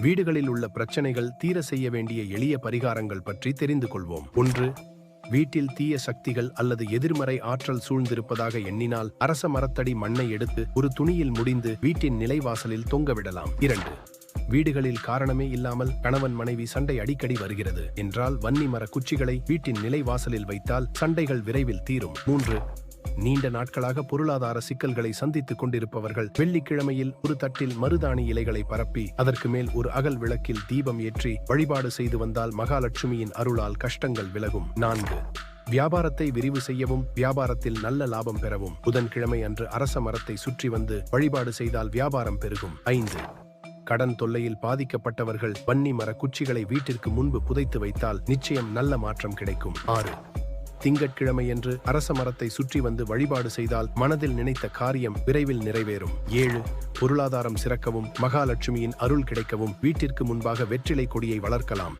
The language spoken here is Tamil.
வீடுகளில் உள்ள பிரச்சனைகள் தீர செய்ய வேண்டிய எளிய பரிகாரங்கள் பற்றி தெரிந்து கொள்வோம். ஒன்று வீட்டில் தீய சக்திகள் அல்லது எதிர்மறை ஆற்றல் சூழ்ந்திருப்பதாக எண்ணினால் அரச மரத்தடி மண்ணை எடுத்து ஒரு துணியில் முடிந்து வீட்டின் நிலைவாசலில் தொங்கவிடலாம் இரண்டு வீடுகளில் காரணமே இல்லாமல் கணவன் மனைவி சண்டை அடிக்கடி வருகிறது. என்றால் வன்னி மர குச்சிகளை வீட்டின் நிலைவாசலில் வைத்தால் சண்டைகள் விரைவில் தீரும். மூன்று நீண்ட நாட்களாக பொருளாதார சிக்கல்களை சந்தித்துக் கொண்டிருப்பவர்கள் வெள்ளிக்கிழமையில் ஒரு தட்டில் மருதாணி இலைகளை பரப்பி அதற்கு மேல் ஒரு அகல் விளக்கில் தீபம் ஏற்றி வழிபாடு செய்து வந்தால் மகாலட்சுமியின் அருளால் கஷ்டங்கள் விலகும். நான்கு. வியாபாரத்தை விரிவு செய்யவும் வியாபாரத்தில் நல்ல லாபம் பெறவும். புதன்கிழமை அன்று அரச மரத்தை சுற்றி வந்து வழிபாடு செய்தால் வியாபாரம் பெருகும். ஐந்து. கடன் தொல்லையில் பாதிக்கப்பட்டவர்கள் வன்னி மர குச்சிகளை வீட்டிற்கு முன்பு புதைத்து வைத்தால் நிச்சயம் நல்ல மாற்றம் கிடைக்கும். ஆறு. திங்கட்கிழமையன்று அரச மரத்தை சுற்றி வந்து வழிபாடு செய்தால் மனதில் நினைத்த காரியம் விரைவில் நிறைவேறும். ஏழு பொருளாதாரம் சிறக்கவும் மகாலட்சுமியின் அருள் கிடைக்கவும் வீட்டிற்கு முன்பாக வெற்றிலை கொடியை வளர்க்கலாம்.